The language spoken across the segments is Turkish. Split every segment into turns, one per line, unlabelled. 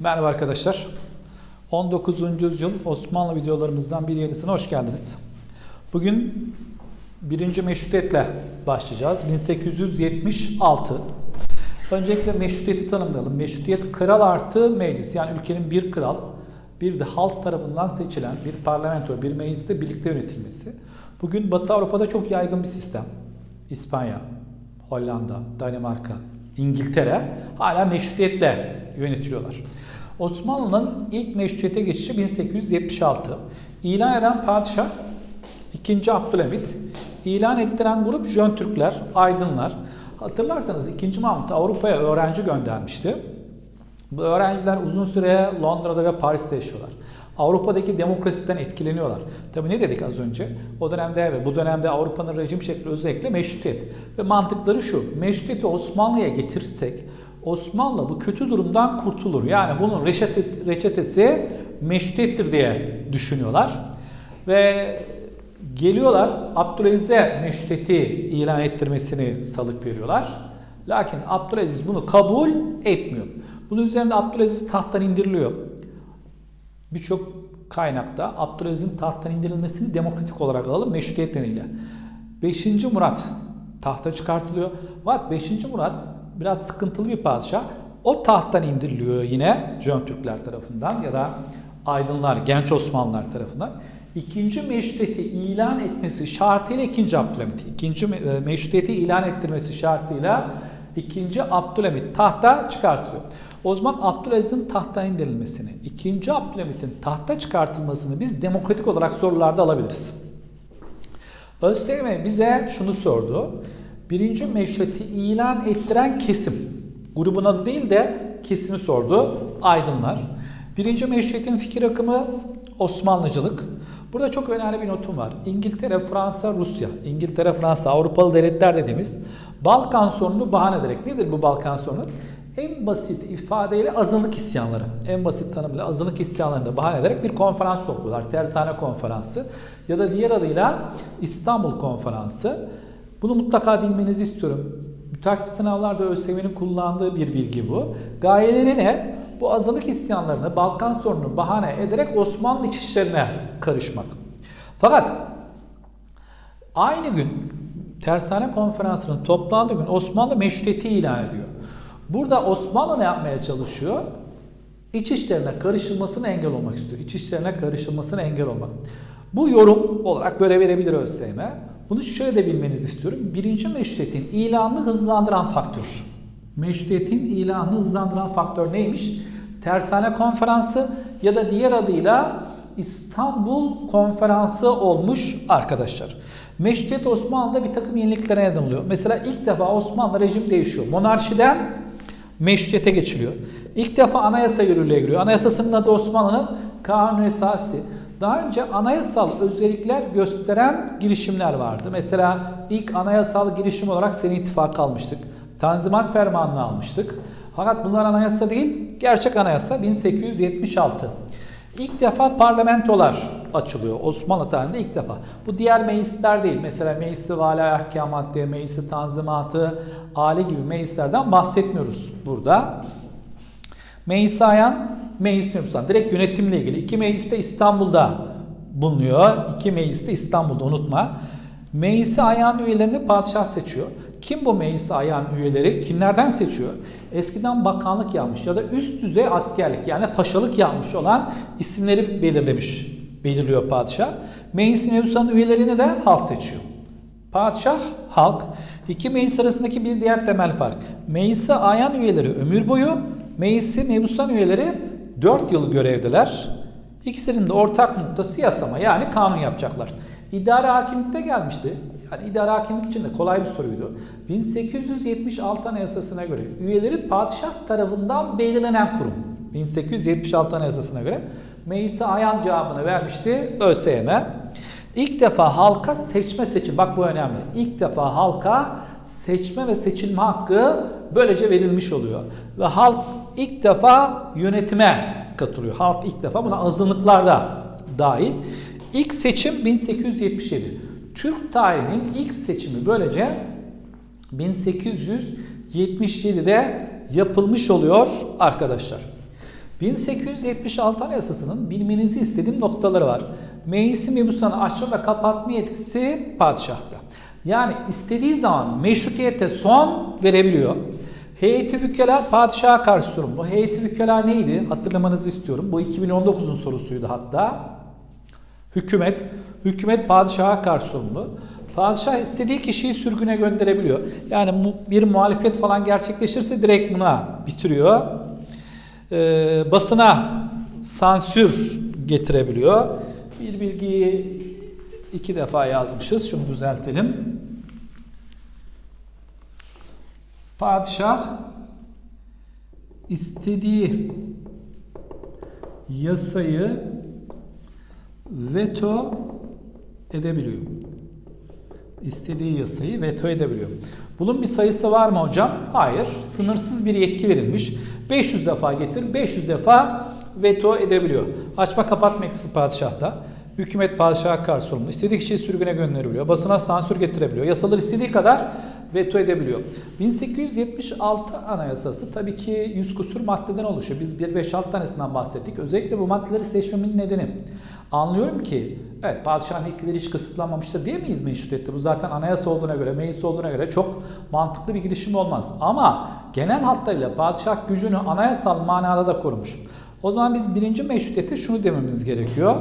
Merhaba arkadaşlar. 19. yüzyıl Osmanlı videolarımızdan bir yenisine hoş geldiniz. Bugün birinci meşrutiyetle başlayacağız. 1876. Öncelikle meşrutiyeti tanımlayalım. Meşrutiyet kral artı meclis yani ülkenin bir kral bir de halk tarafından seçilen bir parlamento, bir mecliste birlikte yönetilmesi. Bugün Batı Avrupa'da çok yaygın bir sistem. İspanya, Hollanda, Danimarka, İngiltere hala meşrutiyetle yönetiliyorlar. Osmanlı'nın ilk meşrutiyete geçişi 1876. İlan eden padişah 2. Abdülhamit. İlan ettiren grup Jön Türkler, Aydınlar. Hatırlarsanız 2. Mahmut Avrupa'ya öğrenci göndermişti. Bu öğrenciler uzun süre Londra'da ve Paris'te yaşıyorlar. Avrupa'daki demokrasiden etkileniyorlar. Tabii ne dedik az önce? O dönemde ve bu dönemde Avrupa'nın rejim şekli özellikle meşrutiyet. Ve mantıkları şu. Meşrutiyeti Osmanlı'ya getirirsek Osmanlı bu kötü durumdan kurtulur. Yani bunun reçete, reçetesi meşrutiyettir diye düşünüyorlar. Ve geliyorlar Abdülaziz'e meşrutiyeti ilan ettirmesini salık veriyorlar. Lakin Abdülaziz bunu kabul etmiyor. Bunun üzerine Abdülaziz tahttan indiriliyor. Birçok kaynakta Abdülaziz'in tahttan indirilmesini demokratik olarak alalım meşrutiyet nedeniyle. 5. Murat tahta çıkartılıyor. Fakat 5. Murat biraz sıkıntılı bir padişah. O tahttan indiriliyor yine Jön Türkler tarafından ya da aydınlar, genç Osmanlılar tarafından. İkinci meşrutiyeti ilan etmesi şartıyla ikinci Abdülhamit. İkinci e, meşrutiyeti ilan ettirmesi şartıyla ikinci Abdülhamit tahta çıkartılıyor. O zaman Abdülaziz'in tahttan indirilmesini, ikinci Abdülhamit'in tahta çıkartılmasını biz demokratik olarak sorularda alabiliriz. ÖSYM bize şunu sordu. Birinci meşrutiyeti ilan ettiren kesim, grubun adı değil de kesimi sordu. Aydınlar. Birinci meşrutiyetin fikir akımı Osmanlıcılık. Burada çok önemli bir notum var. İngiltere, Fransa, Rusya. İngiltere, Fransa, Avrupalı devletler dediğimiz Balkan sorununu bahane ederek. Nedir bu Balkan sorunu? En basit ifadeyle azınlık isyanları, en basit tanımıyla azınlık isyanlarını bahane ederek bir konferans topluyorlar. Tersane konferansı ya da diğer adıyla İstanbul konferansı. Bunu mutlaka bilmenizi istiyorum. Mütakip sınavlarda ÖSYM'nin kullandığı bir bilgi bu. Gayeleri ne? Bu azınlık isyanlarını, Balkan sorununu bahane ederek Osmanlı iç işlerine karışmak. Fakat aynı gün Tersane Konferansı'nın toplandığı gün Osmanlı meşrutiyeti ilan ediyor. Burada Osmanlı ne yapmaya çalışıyor? İç işlerine karışılmasına engel olmak istiyor. İç işlerine karışılmasına engel olmak. Bu yorum olarak böyle verebilir ÖSYM. Bunu şöyle de bilmenizi istiyorum. Birinci meşrutiyetin ilanını hızlandıran faktör. Meşrutiyetin ilanını hızlandıran faktör neymiş? Tersane konferansı ya da diğer adıyla İstanbul konferansı olmuş arkadaşlar. Meşrutiyet Osmanlı'da bir takım yeniliklere neden oluyor. Mesela ilk defa Osmanlı rejim değişiyor. Monarşiden meşrutiyete geçiliyor. İlk defa anayasa yürürlüğe giriyor. Anayasasının adı Osmanlı'nın Kanun Esası. Daha önce anayasal özellikler gösteren girişimler vardı. Mesela ilk anayasal girişim olarak Seni İttifakı almıştık. Tanzimat Fermanı'nı almıştık. Fakat bunlar anayasa değil, gerçek anayasa 1876. İlk defa parlamentolar açılıyor Osmanlı tarihinde ilk defa. Bu diğer meclisler değil. Mesela Meclisi Vali Ahkamat diye, Meclisi Tanzimatı, Ali gibi meclislerden bahsetmiyoruz burada. Meclis Ayan, Meclis Mebusan. Direkt yönetimle ilgili. İki meclis de İstanbul'da bulunuyor. İki meclis de İstanbul'da unutma. Meclisi üyelerini padişah seçiyor. Kim bu meclis ayan üyeleri? Kimlerden seçiyor? Eskiden bakanlık yapmış ya da üst düzey askerlik yani paşalık yapmış olan isimleri belirlemiş, belirliyor padişah. Meclis mebusanın üyelerini de halk seçiyor. Padişah, halk. İki meclis arasındaki bir diğer temel fark. Meclise ayan üyeleri ömür boyu, meclisi mebusan üyeleri 4 yıl görevdeler. İkisinin de ortak noktası yasama yani kanun yapacaklar. İdare hakimlikte gelmişti. Yani idare hakimlik için de kolay bir soruydu. 1876 Anayasası'na göre üyeleri padişah tarafından belirlenen kurum. 1876 Anayasası'na göre meclise ayan cevabını vermişti ÖSYM. İlk defa halka seçme seçim, bak bu önemli. İlk defa halka seçme ve seçilme hakkı böylece verilmiş oluyor. Ve halk ilk defa yönetime katılıyor. Halk ilk defa buna azınlıklarda dahil. İlk seçim 1877. Türk tarihinin ilk seçimi böylece 1877'de yapılmış oluyor arkadaşlar. 1876 Anayasası'nın bilmenizi istediğim noktaları var. Meclisi mebusanı açma ve kapatma yetkisi padişahta. Yani istediği zaman meşrutiyete son verebiliyor. Heyeti vükela padişaha karşı sorumlu. Heyeti vükela neydi? Hatırlamanızı istiyorum. Bu 2019'un sorusuydu hatta. Hükümet, hükümet padişaha karşı sorumlu. Padişah istediği kişiyi sürgüne gönderebiliyor. Yani bir muhalefet falan gerçekleşirse direkt buna bitiriyor. Ee, basına sansür getirebiliyor. Bir bilgiyi iki defa yazmışız. Şunu düzeltelim. Padişah istediği yasayı veto edebiliyor. İstediği yasayı veto edebiliyor. Bunun bir sayısı var mı hocam? Hayır. Sınırsız bir yetki verilmiş. 500 defa getir, 500 defa veto edebiliyor. Açma kapatma yetkisi padişahta. Hükümet padişaha karşı sorumlu. İstediği kişiyi sürgüne gönderebiliyor. Basına sansür getirebiliyor. Yasaları istediği kadar veto edebiliyor. 1876 Anayasası tabii ki 100 kusur maddeden oluşuyor. Biz 1-5-6 tanesinden bahsettik. Özellikle bu maddeleri seçmemin nedeni. Anlıyorum ki evet padişahın yetkileri hiç kısıtlanmamıştır diyemeyiz meşrutiyette. Bu zaten anayasa olduğuna göre, meclis olduğuna göre çok mantıklı bir girişim olmaz. Ama genel hatlarıyla padişah gücünü anayasal manada da korumuş. O zaman biz birinci meşrutiyete şunu dememiz gerekiyor.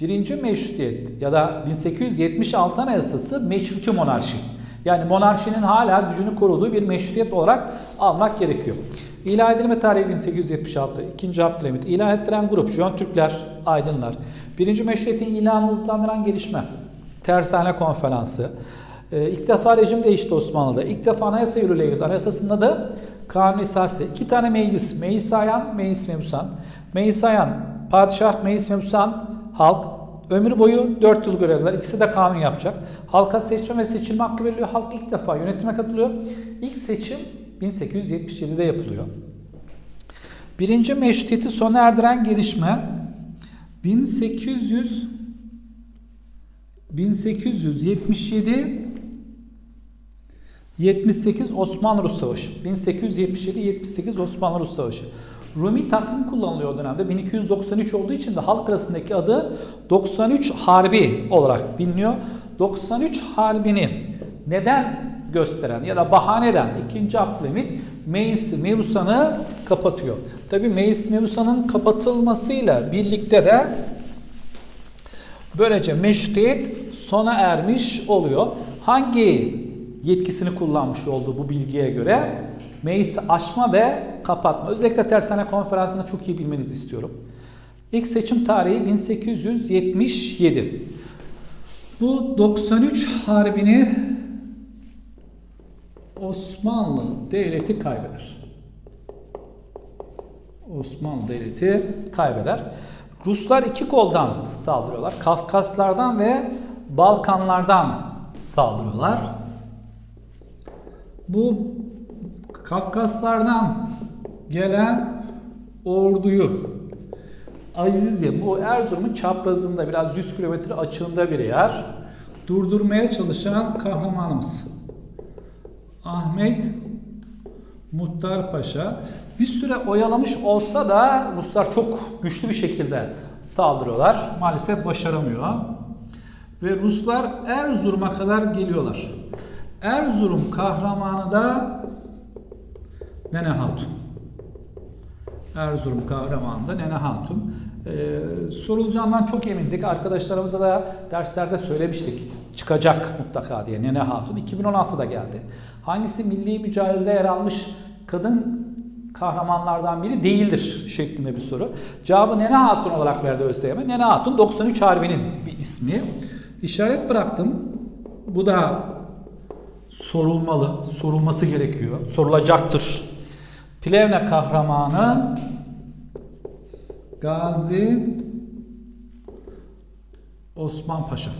Birinci meşrutiyet ya da 1876 Anayasası meşruti monarşi. Yani monarşinin hala gücünü koruduğu bir meşrutiyet olarak almak gerekiyor. İlan edilme tarihi 1876. 2. Abdülhamit. İlan ettiren grup Jön Türkler, Aydınlar. Birinci meşrutiyetin ilanını hızlandıran gelişme. Tersane Konferansı. Ee, ilk defa rejim değişti Osmanlı'da. İlk defa anayasa yürürlüğe girdi. Anayasasının adı Kanun Esası. İki tane meclis. Meclis Ayan, Meclis Mebusan. Meclis Ayan, Padişah, Meclis Mebusan, halk. Ömür boyu 4 yıl görevliler. İkisi de kanun yapacak. Halka seçme ve seçilme hakkı veriliyor. Halk ilk defa yönetime katılıyor. İlk seçim 1877'de yapılıyor. Birinci meşrutiyeti sona erdiren gelişme 1800 1877 78 Osmanlı-Rus Savaşı. 1877-78 Osmanlı-Rus Savaşı. Rumi takvim kullanılıyor o dönemde. 1293 olduğu için de halk arasındaki adı 93 Harbi olarak biliniyor. 93 Harbi'ni neden gösteren ya da bahane eden 2. Abdülhamit Meclis Mebusan'ı kapatıyor. Tabi Meclis Mebusan'ın kapatılmasıyla birlikte de böylece meşrutiyet sona ermiş oluyor. Hangi yetkisini kullanmış olduğu bu bilgiye göre meclisi açma ve kapatma. Özellikle tersane konferansını çok iyi bilmenizi istiyorum. İlk seçim tarihi 1877. Bu 93 harbini Osmanlı Devleti kaybeder. Osmanlı Devleti kaybeder. Ruslar iki koldan saldırıyorlar. Kafkaslardan ve Balkanlardan saldırıyorlar. Bu Kafkaslardan gelen orduyu Azizye bu Erzurum'un çaprazında biraz 100 kilometre açığında bir yer durdurmaya çalışan kahramanımız Ahmet Muhtar Paşa bir süre oyalamış olsa da Ruslar çok güçlü bir şekilde saldırıyorlar. Maalesef başaramıyor. Ve Ruslar Erzurum'a kadar geliyorlar. Erzurum kahramanı da Nene Hatun. Erzurum kahramanı da Nene Hatun. Ee, sorulacağından çok emindik. Arkadaşlarımıza da derslerde söylemiştik. Çıkacak mutlaka diye Nene Hatun. 2016'da geldi. Hangisi milli mücadelede yer almış kadın kahramanlardan biri değildir şeklinde bir soru. Cevabı Nene Hatun olarak verdi ÖSYM. Nene Hatun 93 Harbi'nin bir ismi. İşaret bıraktım. Bu da sorulmalı, sorulması gerekiyor. Sorulacaktır. Plevne kahramanı Gazi Osman Paşa.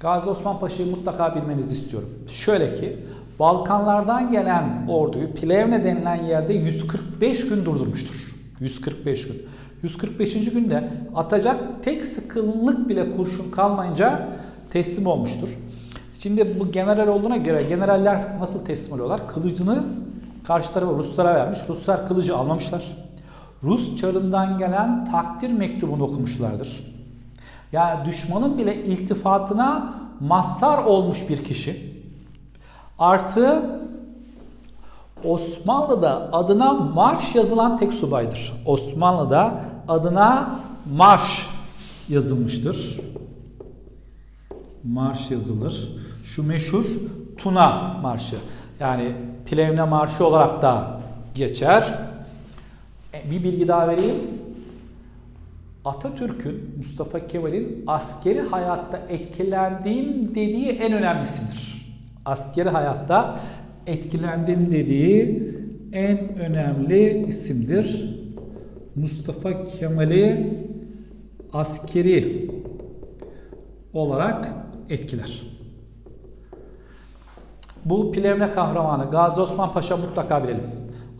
Gazi Osman Paşa'yı mutlaka bilmenizi istiyorum. Şöyle ki Balkanlardan gelen orduyu Plevne denilen yerde 145 gün durdurmuştur. 145 gün. 145. günde atacak tek sıkılımlık bile kurşun kalmayınca teslim olmuştur. Şimdi bu general olduğuna göre generaller nasıl teslim oluyorlar? Kılıcını karşı tarafa Ruslara vermiş. Ruslar kılıcı almamışlar. Rus çarından gelen takdir mektubunu okumuşlardır. Yani düşmanın bile iltifatına mazhar olmuş bir kişi. Artı Osmanlı'da adına marş yazılan tek subaydır. Osmanlı'da adına marş yazılmıştır. Marş yazılır. Şu meşhur Tuna Marşı. Yani Plevne Marşı olarak da geçer. E, Bir bilgi daha vereyim. Atatürk'ün, Mustafa Kemal'in askeri hayatta etkilendiğim dediği en önemlisidir. Askeri hayatta etkilendim dediği en önemli isimdir. Mustafa Kemal'i askeri olarak etkiler. Bu Plevne kahramanı Gazi Osman Paşa mutlaka bilelim.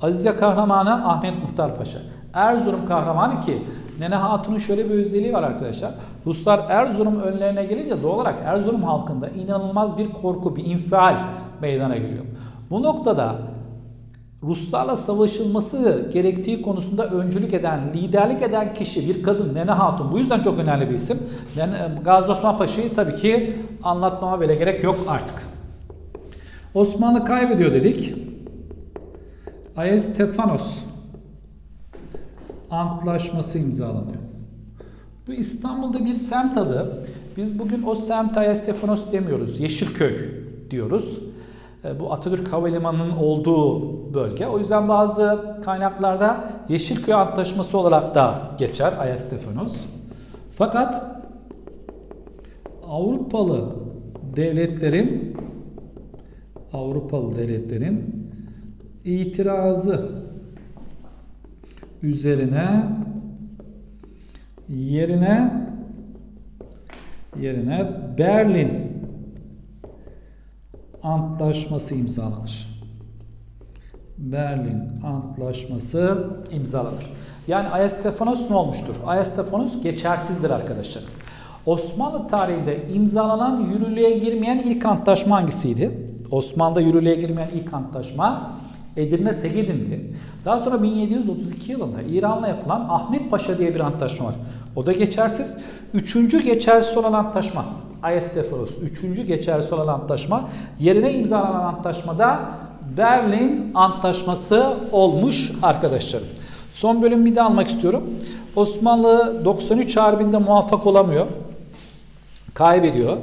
Azize kahramanı Ahmet Muhtar Paşa. Erzurum kahramanı ki Nene Hatun'un şöyle bir özelliği var arkadaşlar. Ruslar Erzurum önlerine gelince doğal olarak Erzurum halkında inanılmaz bir korku, bir infial meydana geliyor. Bu noktada Ruslarla savaşılması gerektiği konusunda öncülük eden, liderlik eden kişi bir kadın Nene Hatun. Bu yüzden çok önemli bir isim. Gazi Osman Paşa'yı tabii ki anlatmama bile gerek yok artık. Osmanlı kaybediyor dedik. Ayestefanos Antlaşması imzalanıyor. Bu İstanbul'da bir semt adı. Biz bugün o semt Ayestefanos demiyoruz. Yeşilköy diyoruz. E, Bu Atatürk Havalimanı'nın olduğu bölge. O yüzden bazı kaynaklarda Yeşilköy Antlaşması olarak da geçer Ayestefanos. Fakat Avrupalı devletlerin Avrupalı devletlerin itirazı üzerine yerine yerine Berlin Antlaşması imzalanır. Berlin Antlaşması imzalanır. Yani Ayestefanos ne olmuştur? Ayestefanos geçersizdir arkadaşlar. Osmanlı tarihinde imzalanan yürürlüğe girmeyen ilk antlaşma hangisiydi? Osmanlı'da yürürlüğe girmeyen ilk antlaşma Edirne Segedin'di. Daha sonra 1732 yılında İran'la yapılan Ahmet Paşa diye bir antlaşma var. O da geçersiz. Üçüncü geçersiz olan antlaşma Ayestefanos. Üçüncü geçersiz olan antlaşma. Yerine imzalanan antlaşmada Berlin Antlaşması olmuş arkadaşlarım. Son bölüm bir de almak istiyorum. Osmanlı 93 Harbi'nde muvaffak olamıyor. Kaybediyor.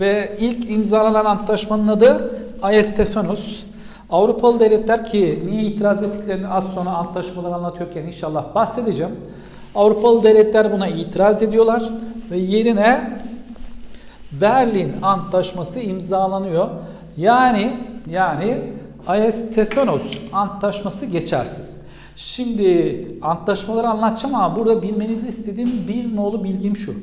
Ve ilk imzalanan antlaşmanın adı Ayestefanos. Avrupalı devletler ki niye itiraz ettiklerini az sonra antlaşmaları anlatıyorken inşallah bahsedeceğim. Avrupalı devletler buna itiraz ediyorlar ve yerine Berlin Antlaşması imzalanıyor. Yani yani Ayestefanos Antlaşması geçersiz. Şimdi antlaşmaları anlatacağım ama burada bilmenizi istediğim bir nolu bilgim şu.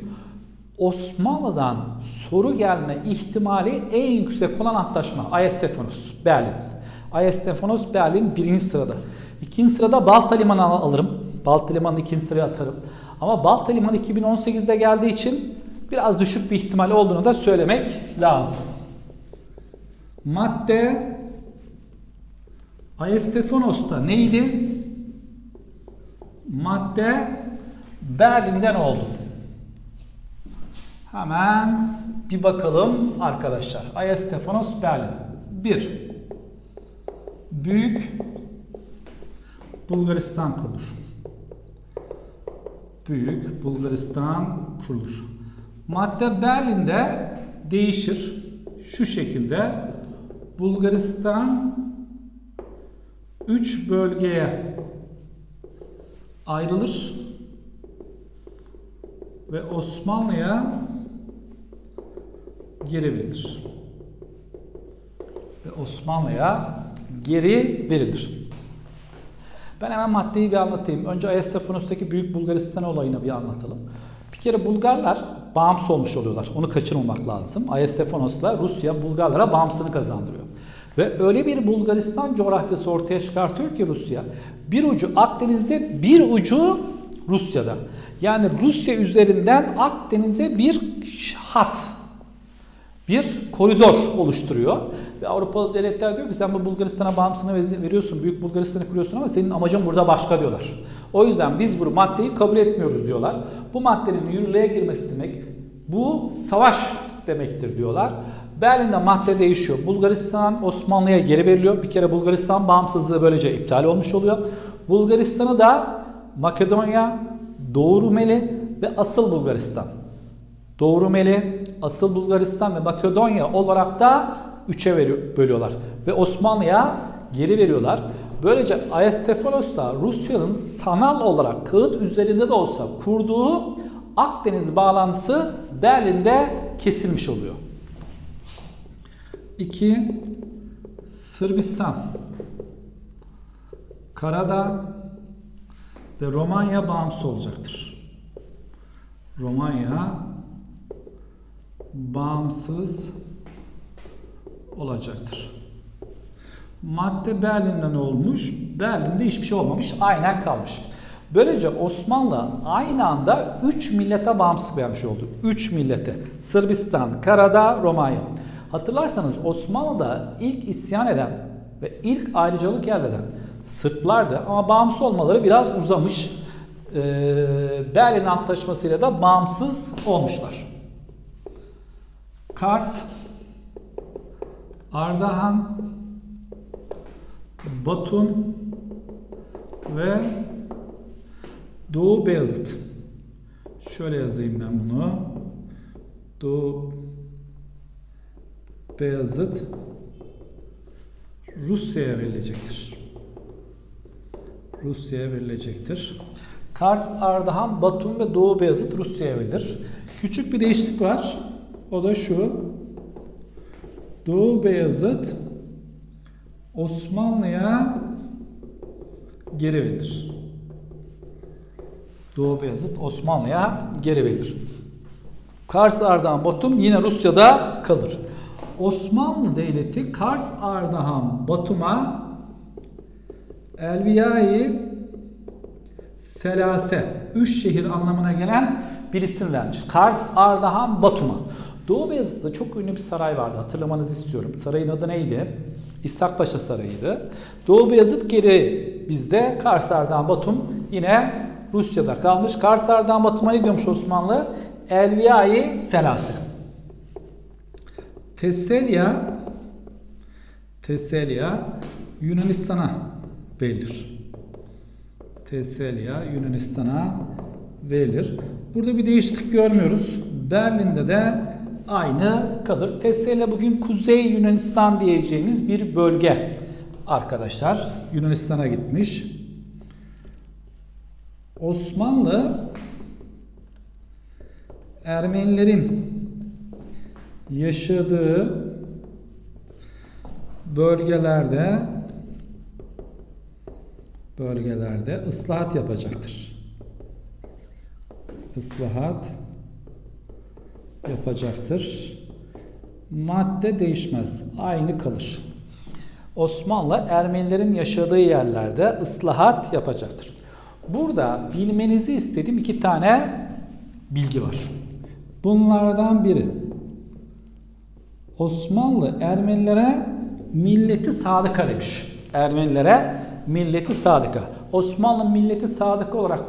Osmanlı'dan soru gelme ihtimali en yüksek olan antlaşma Ayestefanos, Berlin. Ayestefanos, Berlin birinci sırada. İkinci sırada Balta Limanı al- alırım. Balta Limanı'nı ikinci sıraya atarım. Ama Balta Limanı 2018'de geldiği için biraz düşük bir ihtimal olduğunu da söylemek lazım. Madde Ayestefanos'ta neydi? Madde Berlin'den oldu. Hemen bir bakalım arkadaşlar. Ayestefanos Berlin. 1. Büyük Bulgaristan kurulur. Büyük Bulgaristan kurulur. Madde Berlin'de değişir. Şu şekilde Bulgaristan 3 bölgeye ayrılır ve Osmanlı'ya geri verilir. Ve Osmanlı'ya geri verilir. Ben hemen maddeyi bir anlatayım. Önce Ayestefanos'taki Büyük Bulgaristan olayını bir anlatalım. Bir kere Bulgarlar bağımsız olmuş oluyorlar. Onu kaçırmamak lazım. Ayestefanos'la Rusya Bulgarlara bağımsızlığını kazandırıyor. Ve öyle bir Bulgaristan coğrafyası ortaya çıkartıyor ki Rusya. Bir ucu Akdeniz'de, bir ucu Rusya'da. Yani Rusya üzerinden Akdeniz'e bir hat, bir koridor oluşturuyor. Ve Avrupalı devletler diyor ki sen bu Bulgaristan'a bağımsızlığını veriyorsun, Büyük Bulgaristan'ı kuruyorsun ama senin amacın burada başka diyorlar. O yüzden biz bu maddeyi kabul etmiyoruz diyorlar. Bu maddenin yürürlüğe girmesi demek bu savaş demektir diyorlar. Berlin'de madde değişiyor. Bulgaristan Osmanlı'ya geri veriliyor. Bir kere Bulgaristan bağımsızlığı böylece iptal olmuş oluyor. Bulgaristan'ı da Makedonya, Doğu Rumeli ve asıl Bulgaristan. Doğu Rumeli, asıl Bulgaristan ve Makedonya olarak da üçe bölüyorlar. Ve Osmanlı'ya geri veriyorlar. Böylece Ayasofyalos da Rusya'nın sanal olarak kağıt üzerinde de olsa kurduğu Akdeniz bağlantısı Berlin'de kesilmiş oluyor. 2. Sırbistan Karadağ ve Romanya bağımsız olacaktır. Romanya bağımsız olacaktır. Madde Berlin'de ne olmuş? Berlin'de hiçbir şey olmamış, aynen kalmış. Böylece Osmanlı aynı anda 3 millete bağımsız vermiş oldu. 3 millete. Sırbistan, Karadağ, Romanya. Hatırlarsanız Osmanlı'da ilk isyan eden ve ilk ayrıcalık elde eden Sırplardı ama bağımsız olmaları biraz uzamış. Ee, Berlin Antlaşması'yla da bağımsız olmuşlar. Kars, Ardahan, Batum ve Doğu Beyazıt. Şöyle yazayım ben bunu. Doğu Beyazıt Rusya'ya verilecektir. Rusya'ya verilecektir. Kars, Ardahan, Batum ve Doğu Beyazıt Rusya'ya verilir. Küçük bir değişiklik var. O da şu. Doğu Beyazıt Osmanlı'ya geri verilir. Doğu Beyazıt Osmanlı'ya geri verilir. Kars, Ardahan, Batum yine Rusya'da kalır. Osmanlı Devleti Kars, Ardahan, Batum'a Elviyai Selase, üç şehir anlamına gelen bir isim vermiş. Kars, Ardahan, Batum'a. Doğu Beyazıt'ta çok ünlü bir saray vardı. Hatırlamanızı istiyorum. Sarayın adı neydi? İshak Paşa Sarayı'ydı. Doğu Beyazıt geri bizde. Kars, Ardahan, Batum yine Rusya'da kalmış. Kars, Ardahan, Batum'a ne diyormuş Osmanlı? Elviyai Selase. Tesselya Tesselya Yunanistan'a verilir. Tesselya Yunanistan'a verilir. Burada bir değişiklik görmüyoruz. Berlin'de de aynı kalır. Tesselya bugün Kuzey Yunanistan diyeceğimiz bir bölge arkadaşlar. Yunanistan'a gitmiş. Osmanlı Ermenilerin yaşadığı bölgelerde bölgelerde ıslahat yapacaktır. Islahat yapacaktır. Madde değişmez. Aynı kalır. Osmanlı Ermenilerin yaşadığı yerlerde ıslahat yapacaktır. Burada bilmenizi istediğim iki tane bilgi var. Bunlardan biri Osmanlı Ermenilere milleti sadıka demiş. Ermenilere milleti sadıka. Osmanlı milleti sadıka olarak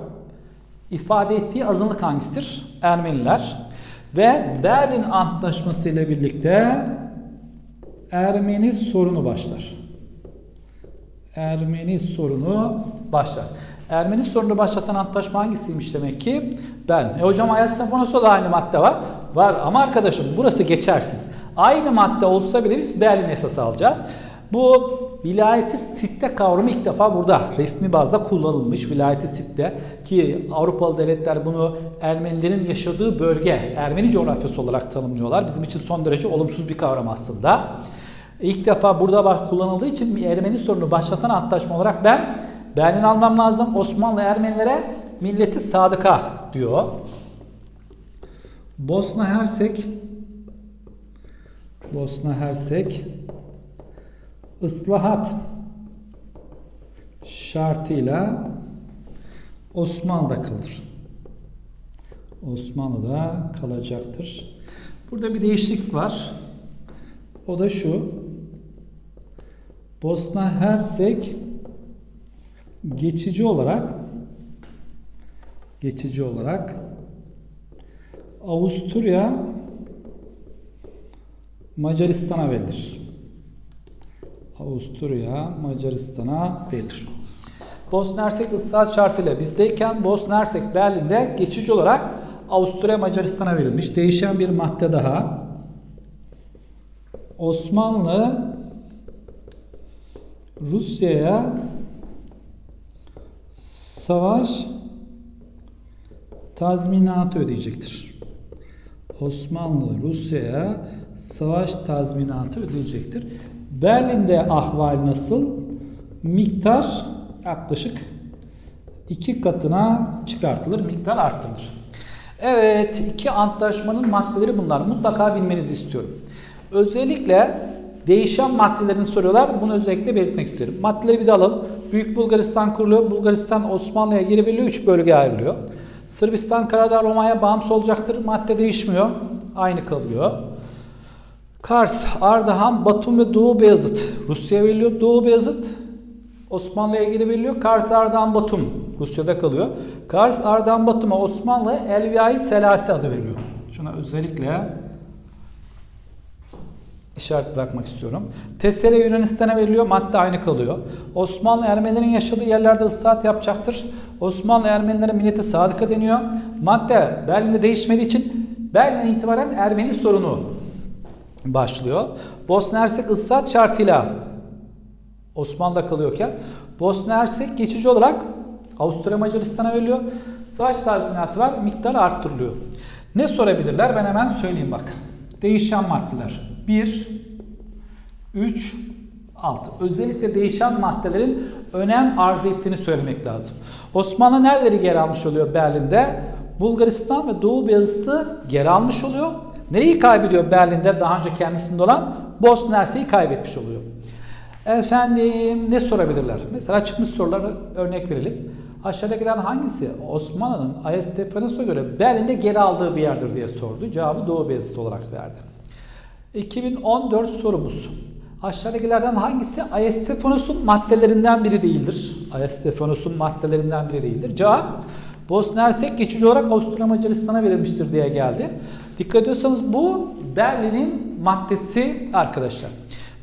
ifade ettiği azınlık hangisidir? Ermeniler. Ve Berlin Antlaşması ile birlikte Ermeni sorunu başlar. Ermeni sorunu başlar. Ermeni sorunu başlatan antlaşma hangisiymiş demek ki? Berlin. E hocam Ayasofyanos'ta da aynı madde var. Var ama arkadaşım burası geçersiz. Aynı madde olsa bile biz Berlin esası alacağız. Bu vilayeti sitte kavramı ilk defa burada resmi bazda kullanılmış. Vilayeti sitte ki Avrupalı devletler bunu Ermenilerin yaşadığı bölge, Ermeni coğrafyası olarak tanımlıyorlar. Bizim için son derece olumsuz bir kavram aslında. İlk defa burada kullanıldığı için bir Ermeni sorunu başlatan antlaşma olarak ben Berlin almam lazım. Osmanlı Ermenilere milleti sadıka diyor. Bosna Hersek Bosna Hersek ıslahat şartıyla Osmanlı'da kalır. Osmanlı'da kalacaktır. Burada bir değişiklik var. O da şu. Bosna Hersek geçici olarak geçici olarak Avusturya Macaristan'a verilir. Avusturya Macaristan'a verilir. Bosna Hersek ıslahat şartıyla bizdeyken Bosna Hersek Berlin'de geçici olarak Avusturya Macaristan'a verilmiş. Değişen bir madde daha. Osmanlı Rusya'ya savaş tazminatı ödeyecektir. Osmanlı Rusya'ya savaş tazminatı ödeyecektir. Berlin'de ahval nasıl? Miktar yaklaşık iki katına çıkartılır, miktar arttırılır. Evet, iki antlaşmanın maddeleri bunlar. Mutlaka bilmenizi istiyorum. Özellikle değişen maddelerini soruyorlar. Bunu özellikle belirtmek istiyorum. Maddeleri bir de alalım. Büyük Bulgaristan kuruluyor. Bulgaristan Osmanlı'ya geri veriliyor. Üç bölgeye ayrılıyor. Sırbistan Karadağ Roma'ya bağımsız olacaktır. Madde değişmiyor. Aynı kalıyor. Kars, Ardahan, Batum ve Doğu Beyazıt Rusya'ya veriliyor. Doğu Beyazıt Osmanlı'ya geri veriliyor. Kars, Ardahan, Batum Rusya'da kalıyor. Kars, Ardahan, Batum'a Osmanlı Elviyai Selasi adı veriliyor. Şuna özellikle işaret bırakmak istiyorum. Testere Yunanistan'a veriliyor. Madde aynı kalıyor. Osmanlı Ermenilerin yaşadığı yerlerde ıslahat yapacaktır. Osmanlı Ermenilere milleti sadıka deniyor. Madde Berlin'de değişmediği için Berlin'e itibaren Ermeni sorunu başlıyor. Bosna Hersek ıslahat şartıyla Osmanlı'da kalıyorken Bosna Hersek geçici olarak Avusturya Macaristan'a veriliyor. Savaş tazminatı var. Miktar arttırılıyor. Ne sorabilirler? Ben hemen söyleyeyim bak. Değişen maddeler. 1, 3, 6. Özellikle değişen maddelerin önem arz ettiğini söylemek lazım. Osmanlı nereleri geri almış oluyor Berlin'de? Bulgaristan ve Doğu Beyazıt'ı geri almış oluyor. Nereyi kaybediyor Berlin'de daha önce kendisinde olan? Bosna Hersek'i kaybetmiş oluyor. Efendim ne sorabilirler? Mesela çıkmış sorulara örnek verelim. Aşağıdakilerden hangisi Osmanlı'nın Ayasofya'na göre Berlin'de geri aldığı bir yerdir diye sordu. Cevabı Doğu Beyazıt olarak verdi. 2014 sorumuz. Aşağıdakilerden hangisi Ayestefanos'un maddelerinden biri değildir? Ayestefanos'un maddelerinden biri değildir. Cevap Bosna Hersek geçici olarak Avusturya Macaristan'a verilmiştir diye geldi. Dikkat ediyorsanız bu Berlin'in maddesi arkadaşlar.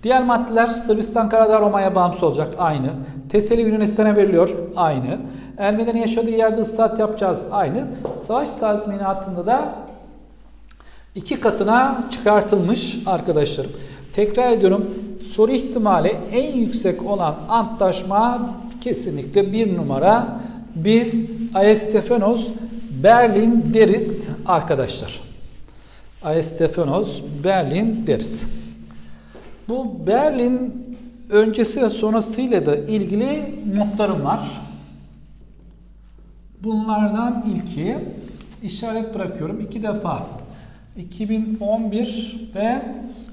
Diğer maddeler Sırbistan Karadağ Roma'ya bağımsız olacak aynı. Teseli Yunanistan'a veriliyor aynı. Ermenilerin yaşadığı yerde ıslahat yapacağız aynı. Savaş tazminatında da iki katına çıkartılmış arkadaşlarım. Tekrar ediyorum soru ihtimali en yüksek olan antlaşma kesinlikle bir numara. Biz Ayestefanos Berlin deriz arkadaşlar. Ayestefanos Berlin deriz. Bu Berlin öncesi ve sonrasıyla da ilgili notlarım var. Bunlardan ilki işaret bırakıyorum. iki defa 2011 ve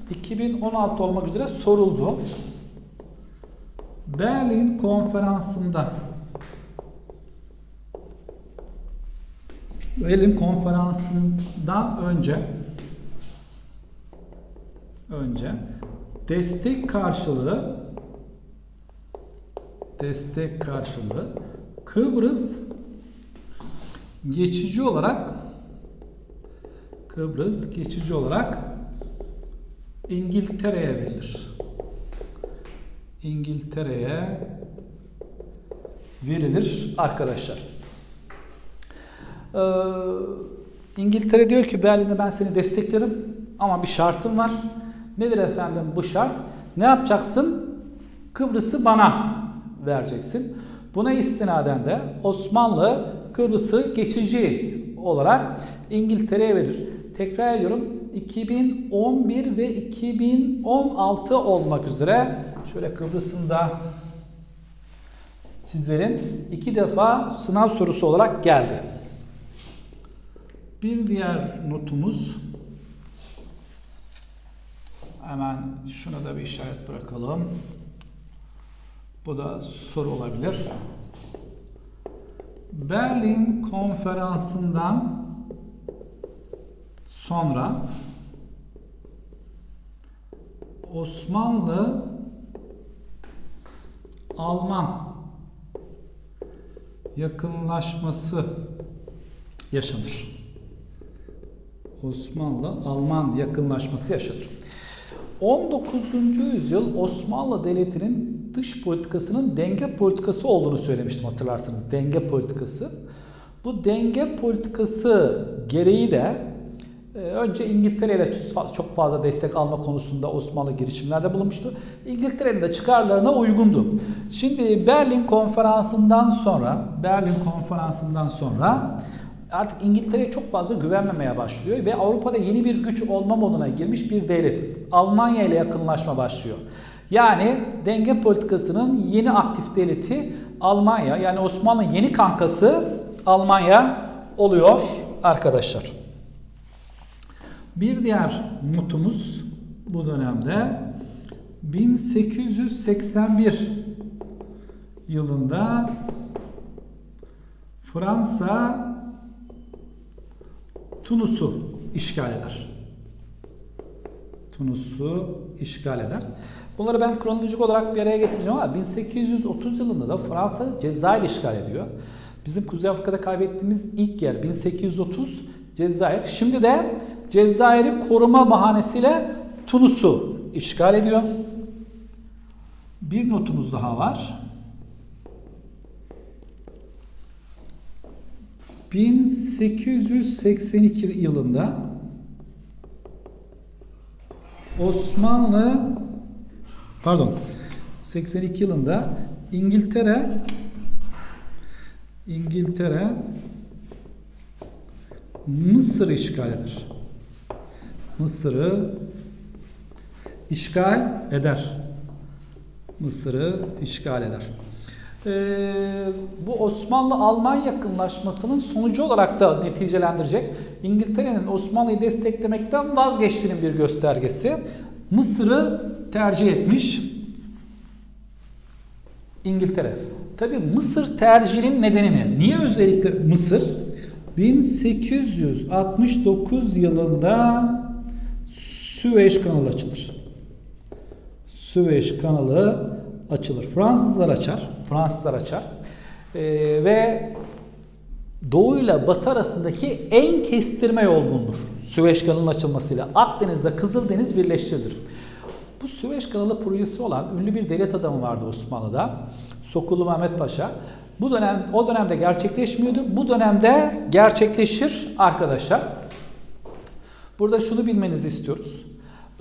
2016 olmak üzere soruldu. Berlin konferansında Berlin konferansından önce önce destek karşılığı destek karşılığı Kıbrıs geçici olarak Kıbrıs geçici olarak İngiltere'ye verilir. İngiltere'ye verilir arkadaşlar. Ee, İngiltere diyor ki Berlin'de ben seni desteklerim ama bir şartım var. Nedir efendim bu şart? Ne yapacaksın? Kıbrıs'ı bana vereceksin. Buna istinaden de Osmanlı Kıbrıs'ı geçici olarak İngiltere'ye verir. Tekrar ediyorum 2011 ve 2016 olmak üzere şöyle Kıbrıs'ın da çizelim. iki defa sınav sorusu olarak geldi. Bir diğer notumuz hemen şuna da bir işaret bırakalım. Bu da soru olabilir. Berlin konferansından sonra Osmanlı Alman yakınlaşması yaşanır. Osmanlı-Alman yakınlaşması yaşanır. 19. yüzyıl Osmanlı Devleti'nin dış politikasının denge politikası olduğunu söylemiştim hatırlarsanız. Denge politikası. Bu denge politikası gereği de e, önce İngiltere ile çok fazla destek alma konusunda Osmanlı girişimlerde bulunmuştu. İngiltere'nin de çıkarlarına uygundu. Şimdi Berlin konferansından sonra Berlin konferansından sonra artık İngiltere'ye çok fazla güvenmemeye başlıyor ve Avrupa'da yeni bir güç olma moduna girmiş bir devlet. Almanya ile yakınlaşma başlıyor. Yani denge politikasının yeni aktif devleti Almanya yani Osmanlı yeni kankası Almanya oluyor arkadaşlar. Bir diğer notumuz bu dönemde 1881 yılında Fransa Tunus'u işgal eder. Tunus'u işgal eder. Bunları ben kronolojik olarak bir araya getireceğim ama 1830 yılında da Fransa Cezayir işgal ediyor. Bizim Kuzey Afrika'da kaybettiğimiz ilk yer 1830 Cezayir. Şimdi de Cezayir'i koruma bahanesiyle Tunus'u işgal ediyor. Bir notumuz daha var. 1882 yılında Osmanlı pardon 82 yılında İngiltere İngiltere Mısır işgal eder. Mısır'ı işgal eder. Mısır'ı işgal eder. Ee, bu Osmanlı-Alman yakınlaşmasının sonucu olarak da neticelendirecek. İngiltere'nin Osmanlı'yı desteklemekten vazgeçtiğinin bir göstergesi. Mısır'ı tercih etmiş İngiltere. Tabi Mısır tercihinin nedeni ne? Niye özellikle Mısır? 1869 yılında Süveyş kanalı açılır. Süveyş kanalı açılır. Fransızlar açar. Fransızlar açar. Ee, ve Doğu ile Batı arasındaki en kestirme yol bulunur. Süveyş kanalının açılmasıyla Akdeniz'de Kızıldeniz birleştirilir. Bu Süveyş kanalı projesi olan ünlü bir devlet adamı vardı Osmanlı'da. Sokulu Mehmet Paşa. Bu dönem o dönemde gerçekleşmiyordu. Bu dönemde gerçekleşir arkadaşlar. Burada şunu bilmenizi istiyoruz.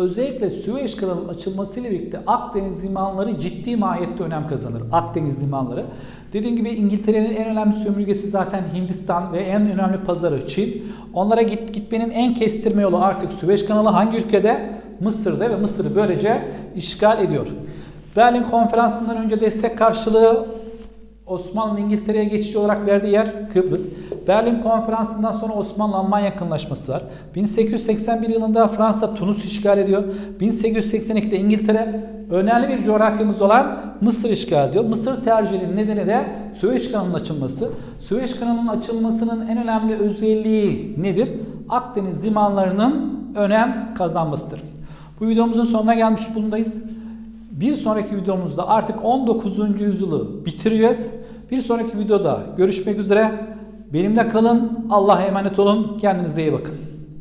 Özellikle Süveyş kanalının açılmasıyla birlikte Akdeniz limanları ciddi mahiyette önem kazanır. Akdeniz limanları. Dediğim gibi İngiltere'nin en önemli sömürgesi zaten Hindistan ve en önemli pazarı Çin. Onlara git, gitmenin en kestirme yolu artık Süveyş kanalı hangi ülkede? Mısır'da ve Mısır'ı böylece işgal ediyor. Berlin konferansından önce destek karşılığı Osmanlı İngiltere'ye geçici olarak verdiği yer Kıbrıs. Berlin konferansından sonra Osmanlı-Alman yakınlaşması var. 1881 yılında Fransa Tunus işgal ediyor. 1882'de İngiltere önemli bir coğrafyamız olan Mısır işgal ediyor. Mısır tercihinin nedeni de Süveyş kanalının açılması. Süveyş kanalının açılmasının en önemli özelliği nedir? Akdeniz limanlarının önem kazanmasıdır. Bu videomuzun sonuna gelmiş bulundayız. Bir sonraki videomuzda artık 19. yüzyılı bitireceğiz. Bir sonraki videoda görüşmek üzere. Benimle kalın. Allah'a emanet olun. Kendinize iyi bakın.